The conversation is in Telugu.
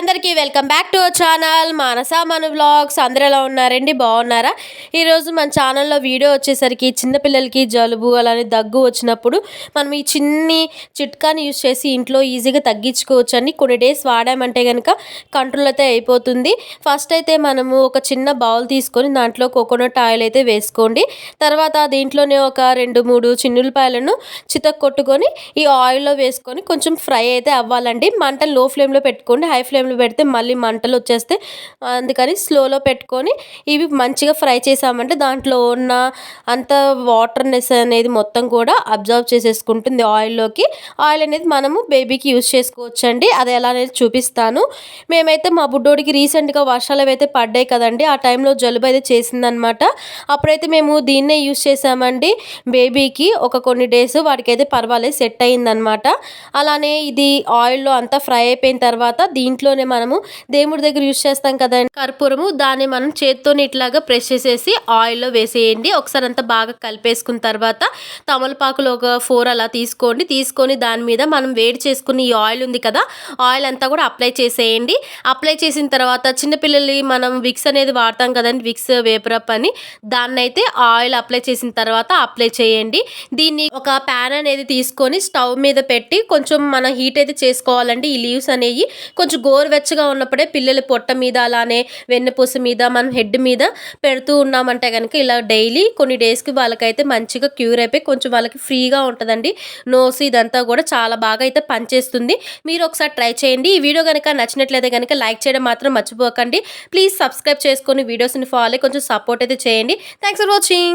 అందరికీ welcome back to our channel. Manasa మన వ్లాగ్స్. అందరూ ఎలా ఉన్నారండి? బాగున్నారా? ఈరోజు మన ఛానల్లో వీడియో వచ్చేసరికి చిన్నపిల్లలకి జలుబు అలానే దగ్గు వచ్చినప్పుడు మనం ఈ చిన్ని చిట్కాని యూజ్ చేసి ఇంట్లో ఈజీగా తగ్గించుకోవచ్చు అని కొన్ని డేస్ వాడామంటే కనుక కంట్రోల్ అయితే అయిపోతుంది. ఫస్ట్ అయితే మనము ఒక చిన్న బౌల్ తీసుకొని దాంట్లో కోకోనట్ ఆయిల్ అయితే వేసుకోండి. తర్వాత దీంట్లోనే ఒక రెండు మూడు చిన్నులపాయలను చితక్ కొట్టుకొని ఈ ఆయిల్లో వేసుకొని కొంచెం ఫ్రై అయితే అవ్వాలండి. మంట లో ఫ్లేమ్లో పెట్టుకోండి. హై ఫ్లేమ్లో పెడితే మళ్ళీ మంటలు వచ్చేస్తే అందుకని స్లోలో పెట్టుకొని ఇవి మంచిగా ఫ్రై చేసామంటే దాంట్లో ఉన్న అంత వాటర్నెస్ అనేది మొత్తం కూడా అబ్జర్వ్ చేసేసుకుంటుంది ఆయిల్లోకి. ఆయిల్ అనేది మనము బేబీకి యూస్ చేసుకోవచ్చు అండి అది ఎలా అనేది చూపిస్తాను. మేమైతే మా బుడ్డోడికి రీసెంట్గా వర్షాలు అయితే పడ్డాయి కదండి ఆ టైంలో జలుబు అయితే చేసిందనమాట. అప్పుడైతే మేము దీన్నే యూస్ చేసామండి బేబీకి. ఒక కొన్ని డేస్ వాడికైతే పర్వాలేదు సెట్ అయిందనమాట అలానే ఇది ఆయిల్లో అంతా ఫ్రై అయిపోయిన తర్వాత దీంట్లో ఇంట్లోనే మనము దేవుడి దగ్గర యూస్ చేస్తాం కదండి. కర్పూరము దాన్ని మనం చేత్తోని ఇట్లాగా ప్రెస్ చేసేసి ఆయిల్లో వేసేయండి. ఒకసారి అంతా బాగా కలిపేసుకున్న తర్వాత తమలపాకులు ఒక ఫోర్ అలా తీసుకోండి. తీసుకొని దాని మీద మనం వేడి చేసుకుని ఈ ఆయిల్ ఉంది కదా ఆయిల్ అంతా కూడా అప్లై చేసేయండి. అప్లై చేసిన తర్వాత చిన్నపిల్లలు మనం విక్స్ అనేది వాడతాం కదండి విక్స్ వేపరప్ అని. దాన్ని అయితే ఆయిల్ అప్లై చేసిన తర్వాత అప్లై చేయండి. దీన్ని ఒక ప్యాన్ అనేది తీసుకొని స్టవ్ మీద పెట్టి కొంచెం మన హీట్ అయితే చేసుకోవాలండి. ఈ లీవ్స్ అనేవి కొంచెం గోరువెచ్చగా ఉన్నప్పుడే పిల్లల పొట్ట మీద అలానే వెన్నపూస మీద మనం హెడ్ మీద పెడుతూ ఉన్నామంటే కనుక ఇలా డైలీ కొన్ని డేస్కి వాళ్ళకైతే మంచిగా క్యూర్ అయిపోయి కొంచెం వాళ్ళకి ఫ్రీగా ఉంటుందండి. నోస్ ఇదంతా కూడా చాలా బాగా అయితే పనిచేస్తుంది. మీరు ఒకసారి ట్రై చేయండి. ఈ వీడియో కనుక నచ్చినట్లయితే కనుక లైక్ చేయడం మాత్రం మర్చిపోకండి. ప్లీజ్ సబ్స్క్రైబ్ చేసుకొని వీడియోస్ని ఫాలో కొంచెం సపోర్ట్ అయితే చేయండి. Thanks for watching.